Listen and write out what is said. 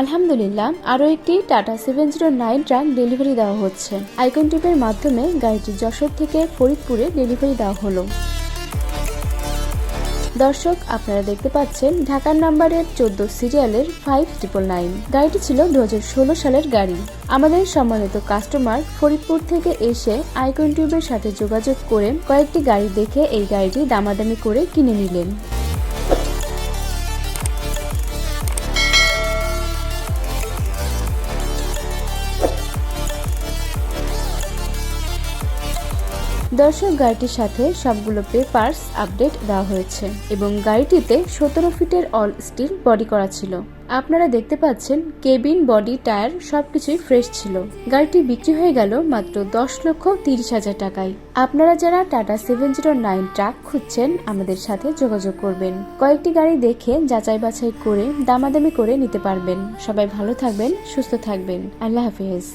আলহামদুলিল্লাহ, আরও একটি Tata seven zero nine truck delivery দেওয়া হচ্ছে। আইকন টিপের মাধ্যমে গাড়িটি যশোর থেকে ফরিদপুরে ডেলিভারি দেওয়া হলো। দর্শক, আপনারা দেখতে পাচ্ছেন ঢাকার নাম্বারের চোদ্দ সিরিয়ালের ফাইভ ট্রিপল নাইন গাড়িটি ছিল দু হাজার ষোলো সালের গাড়ি। আমাদের সম্মানিত কাস্টমার ফরিদপুর থেকে এসে আইকন টিউবের সাথে যোগাযোগ করে কয়েকটি গাড়ি দেখে এই গাড়িটি দামাদামি করে কিনে নিলেন। দর্শক গাড়িটির সাথে সবগুলো পেপার্স আপডেট দেওয়া হয়েছে এবং গাড়িটিতে সতেরো ফিটের অল স্টিল বডি করা ছিল। আপনারা দেখতে পাচ্ছেন কেবিন বডি টায়ার সবকিছুই ফ্রেশ ছিল। গাড়িটি বিক্রি হয়ে গেল মাত্র দশ লক্ষ তিরিশ হাজার টাকায়। আপনারা যারা Tata seven zero nine truck খুঁজছেন, আমাদের সাথে যোগাযোগ করবেন। কয়েকটি গাড়ি দেখে যাচাই বাছাই করে, দামাদামি করে নিতে পারবেন। সবাই ভালো থাকবেন, সুস্থ থাকবেন। আল্লাহ হাফিজ।